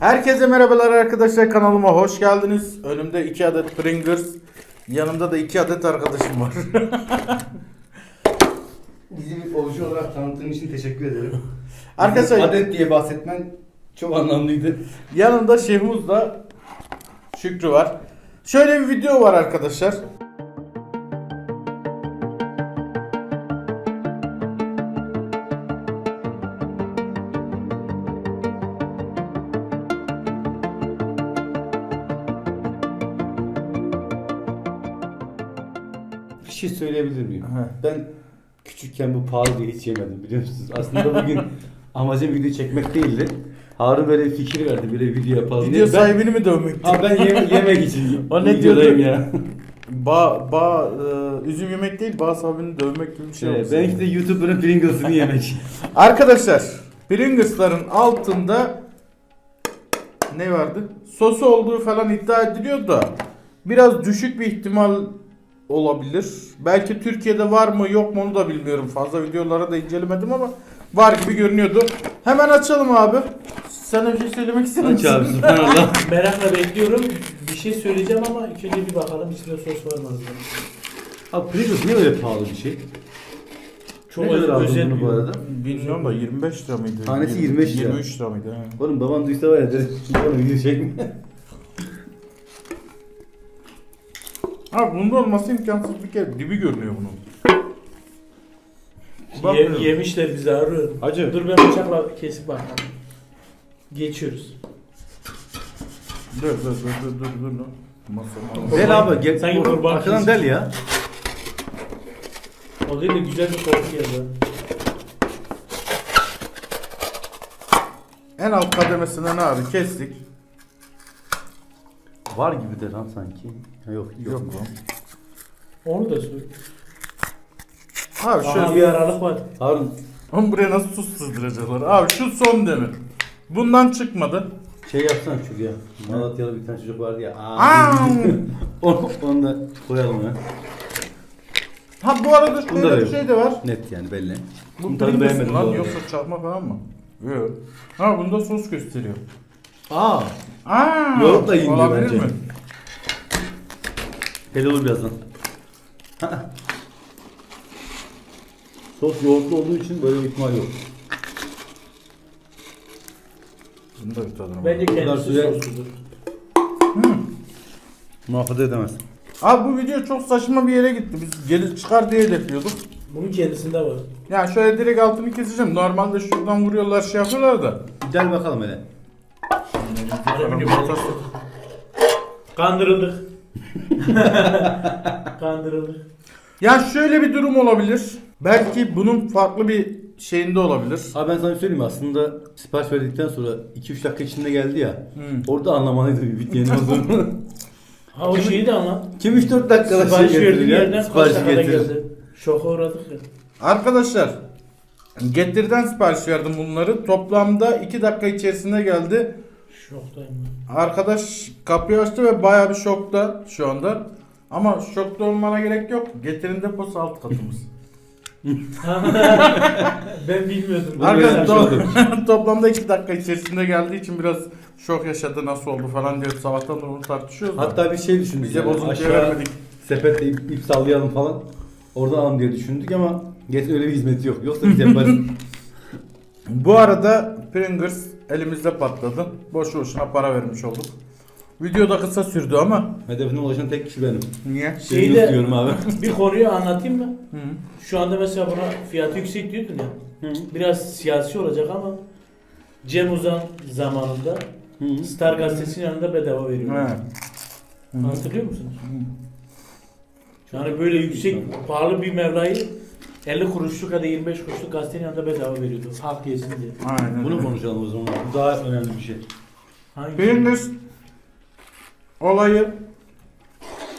Herkese merhabalar arkadaşlar kanalıma hoş geldiniz. Önümde iki adet Pringles, yanımda da iki adet arkadaşım var. Bizi bir oluşu olarak tanıttığın için teşekkür ederim. Arkadaşlar Adet diye bahsetmen çok anlamlıydı. yanımda Şehmuz'la Şükrü var. Şöyle bir video var arkadaşlar. Bir şey söyleyebilir miyim? Ben küçükken bu pahalı diye hiç yemedim biliyor musunuz? Aslında bugün amacım video çekmek değildi. Harun böyle fikir verdi böyle video yapalım Video diye. Ben, sahibini mi dövmek? ha, ben yeme- yemek için O ne videodayım diyordu? ya. Ba, ba, e, üzüm yemek değil, bağ sahibini dövmek gibi bir şey Şey, oldu. benimki de YouTuber'ın Pringles'ını yemek. Arkadaşlar Pringles'ların altında ne vardı? Sosu olduğu falan iddia ediliyor da biraz düşük bir ihtimal olabilir. Belki Türkiye'de var mı yok mu onu da bilmiyorum. Fazla videolara da incelemedim ama var gibi görünüyordu. Hemen açalım abi. Sana bir şey söylemek ister Aç misin? abi. Merakla bekliyorum. Bir şey söyleyeceğim ama ilk önce bir bakalım içinde sos var mı? Abi Pringles niye böyle pahalı bir şey? Çok ne kadar aldın özel bunu bu bir- arada? Bilmiyorum da 25 lira mıydı? Tanesi 25 lira. 23 lira mıydı? he. Oğlum baban duysa var ya dedi. Oğlum video çekme. Abi bunda olması imkansız bir kere. Dibi görünüyor bunun. Bak Ye- yemişler bizi arıyor. Acı. Dur ben bıçakla kesip bakalım. Geçiyoruz. Dur dur dur dur dur dur. dur. Masa masa. Del abi. Gel, Sanki kurban arkadan del ya. O değil de güzel bir koku geldi. En alt kademesinden abi kestik. Var gibi de lan sanki. Ha, yok yok. Yok lan. Onu da söyle. Abi Aha şöyle bir aralık var. Harun Oğlum buraya nasıl su sızdıracaklar? Abi şu son demir. Bundan çıkmadı. şey yapsana şuraya. Malatyalı bir tane çocuk vardı ya. Aa. Onu, onu da koyalım ya. ha bu arada Bunda da şöyle bir yok. şey de var. Net yani belli. Bu Bunun tadı Pringles beğenmedim bu lan arada. yoksa çakma falan mı? Yok. Ha bunda sos gösteriyor. Aa. Aa! Yoğurtla yiyin diyor olabilir bence. mi? Hele olur birazdan. Sos yoğurtlu olduğu için böyle bir ihtimal yok. Bunda bir tadına bak. Bence kadar kendisi süre- sosludur. Muhafaza edemez. Abi bu video çok saçma bir yere gitti. Biz gelir çıkar diye hedefliyorduk. Bunun kendisinde var. Yani şöyle direkt altını keseceğim. Normalde şuradan vuruyorlar şey yapıyorlar da. Gel bakalım hele. Alüminyum. Kandırıldık. Kandırıldık. Ya şöyle bir durum olabilir. Belki bunun farklı bir şeyinde olabilir. Abi ben sana bir söyleyeyim mi? Aslında sipariş verdikten sonra 2-3 dakika içinde geldi ya. Hmm. Orada anlamalıydı bir bitmeyen olduğunu. Ha o şeyi de anlat. Kim 3-4 dakikada şey Sipariş getirir verdiğin ya? getirir. geldi. Şoka uğradık ya. Arkadaşlar Getir'den sipariş verdim bunları. Toplamda 2 dakika içerisinde geldi. Şoktayım ben. Arkadaş kapıyı açtı ve bayağı bir şokta şu anda. Ama şokta olmana gerek yok. Getir'in deposu alt katımız. ben bilmiyordum. Arkadaşlar öğrenmiş to- toplamda 2 dakika içerisinde geldiği için biraz şok yaşadı nasıl oldu falan diye sabahtan da bunu tartışıyoruz. da. Hatta bir şey düşündük. bize yani, bozuntuya aşağı vermedik. Sepetle ip, ip sallayalım falan. Oradan alalım diye düşündük ama Getir öyle bir hizmeti yok. Yoksa biz yaparız. Bu arada Pringles elimizde patladı. Boşu boşuna para vermiş olduk. Video da kısa sürdü ama Hedefine ulaşan tek kişi benim. niye? Şeyde- Şeyde... diyorum abi. Bir konuyu anlatayım mı? Hı. Şu anda mesela buna fiyatı yüksek diyordun ya. Hı. Biraz siyasi olacak ama Cem Uzan zamanında Hı. Star gazetesinin yanında bedava veriyor. He. Hı. Hatırlıyor musunuz? Yani böyle yüksek, pahalı bir mevlayı 50 kuruşluk ya da 25 kuruşluk gazetenin yanında bedava veriyordu. Halk yesin diye. Aynen. Bunu konuşalım o zaman. Bu daha önemli bir şey. Hangi? Pringles olayı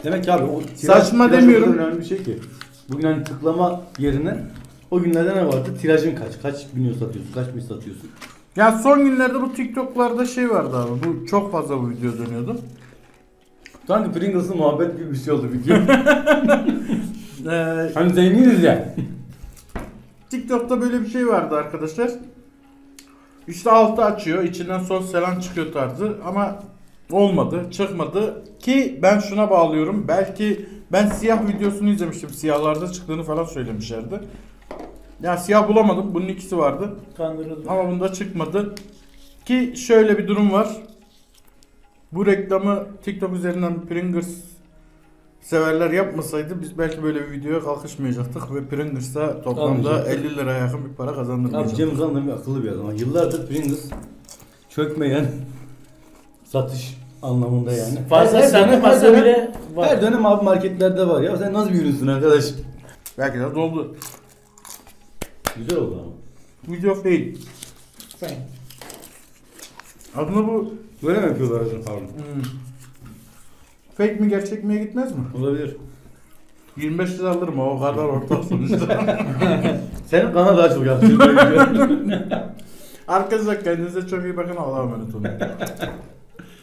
Demek ki abi o Saçma tiraj o demiyorum. kadar önemli bir şey ki. Bugün hani tıklama yerine o günlerde ne vardı? Tirajın kaç? Kaç milyon satıyorsun? Kaç bin satıyorsun? Ya son günlerde bu TikTok'larda şey vardı abi. Bu çok fazla bu video dönüyordu. Sanki Pringles'ın muhabbet gibi bir şey oldu video. Ee, hani zenginiz ya. TikTok'ta böyle bir şey vardı arkadaşlar. İşte altı açıyor. içinden sos falan çıkıyor tarzı ama olmadı. Çıkmadı. Ki ben şuna bağlıyorum. Belki ben siyah videosunu izlemiştim. Siyahlarda çıktığını falan söylemişlerdi. Ya siyah bulamadım. Bunun ikisi vardı. Kandırıldı. Ama bunda çıkmadı. Ki şöyle bir durum var. Bu reklamı TikTok üzerinden Pringles severler yapmasaydı biz belki böyle bir videoya kalkışmayacaktık ve Pringles'a toplamda Almayacaktık. 50 liraya yakın bir para Abi kazandırmayacaktık. Cem Uzan da bir akıllı bir adam. Yıllardır Pringles çökmeyen satış anlamında yani. Fazla Her- her dönem- bile var. Her dönem abi marketlerde var ya. Sen nasıl bir ürünsün arkadaş? Belki de doldu. Güzel oldu ama. Video fail. Aslında bu Böyle mi yapıyorlar acaba pardon? hmm, fake mi gerçek miye gitmez mi? Olabilir. 25 lira alırım o kadar ortak sonuçta. Senin kana daha çok yaptın. Arkadaşlar kendinize çok iyi bakın Allah'a emanet olun.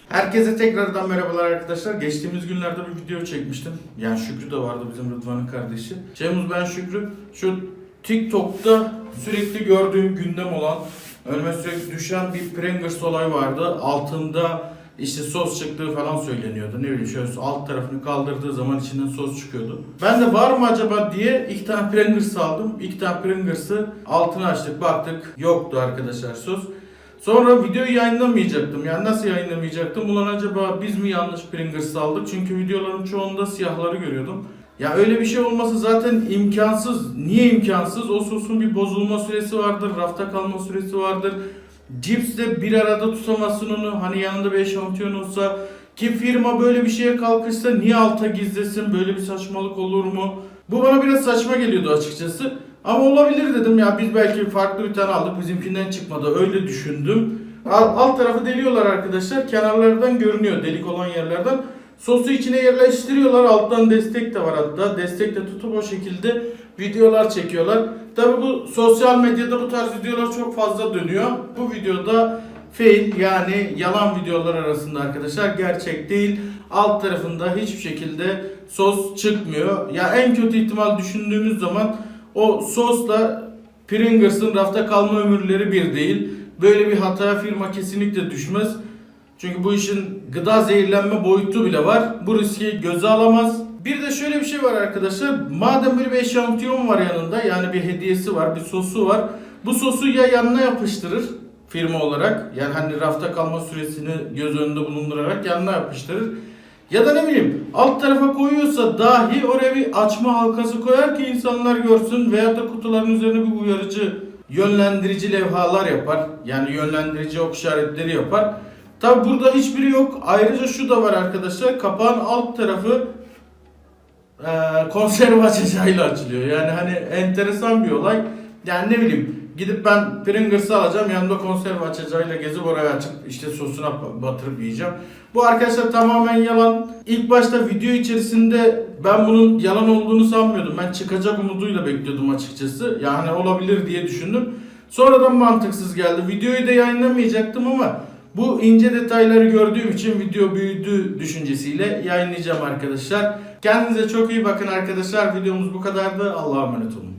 Herkese tekrardan merhabalar arkadaşlar. Geçtiğimiz günlerde bir video çekmiştim. Yani Şükrü de vardı bizim Rıdvan'ın kardeşi. Cemuz ben Şükrü. Şu TikTok'ta sürekli gördüğüm gündem olan önüme sürekli düşen bir Pringles olay vardı. Altında işte sos çıktığı falan söyleniyordu. Ne bileyim şöyle alt tarafını kaldırdığı zaman içinden sos çıkıyordu. Ben de var mı acaba diye iki tane Pringles aldım. İki tane Pringles'ı altını açtık baktık. Yoktu arkadaşlar sos. Sonra videoyu yayınlamayacaktım. Yani nasıl yayınlamayacaktım? Ulan acaba biz mi yanlış Pringles aldık? Çünkü videoların çoğunda siyahları görüyordum. Ya öyle bir şey olması zaten imkansız. Niye imkansız? O sosun bir bozulma süresi vardır, rafta kalma süresi vardır. Cipsle bir arada tutamazsın onu. Hani yanında bir eşantiyon olsa ki firma böyle bir şeye kalkışsa niye alta gizlesin? Böyle bir saçmalık olur mu? Bu bana biraz saçma geliyordu açıkçası. Ama olabilir dedim ya biz belki farklı bir tane aldık bizimkinden çıkmadı öyle düşündüm. Alt, alt tarafı deliyorlar arkadaşlar kenarlardan görünüyor delik olan yerlerden. Sosu içine yerleştiriyorlar alttan destek de var hatta destek de tutup o şekilde videolar çekiyorlar. Tabi bu sosyal medyada bu tarz videolar çok fazla dönüyor. Bu videoda fail yani yalan videolar arasında arkadaşlar gerçek değil. Alt tarafında hiçbir şekilde sos çıkmıyor. Ya en kötü ihtimal düşündüğünüz zaman o sosla Pringles'ın rafta kalma ömürleri bir değil. Böyle bir hataya firma kesinlikle düşmez. Çünkü bu işin gıda zehirlenme boyutu bile var. Bu riski göze alamaz. Bir de şöyle bir şey var arkadaşlar. Madem böyle bir eşantiyon var yanında yani bir hediyesi var, bir sosu var. Bu sosu ya yanına yapıştırır firma olarak. Yani hani rafta kalma süresini göz önünde bulundurarak yanına yapıştırır. Ya da ne bileyim alt tarafa koyuyorsa dahi oraya bir açma halkası koyar ki insanlar görsün veya da kutuların üzerine bir uyarıcı yönlendirici levhalar yapar. Yani yönlendirici ok işaretleri yapar. Tabi burada hiçbiri yok. Ayrıca şu da var arkadaşlar. Kapağın alt tarafı eee konserve açacağıyla açılıyor. Yani hani enteresan bir olay. Yani ne bileyim gidip ben Pringles'ı alacağım yanında konserve açacağıyla gezip oraya açıp işte sosuna batırıp yiyeceğim. Bu arkadaşlar tamamen yalan. İlk başta video içerisinde ben bunun yalan olduğunu sanmıyordum. Ben çıkacak umuduyla bekliyordum açıkçası. Yani olabilir diye düşündüm. Sonradan mantıksız geldi. Videoyu da yayınlamayacaktım ama bu ince detayları gördüğüm için video büyüdü düşüncesiyle yayınlayacağım arkadaşlar. Kendinize çok iyi bakın arkadaşlar. Videomuz bu kadardı. Allah'a emanet olun.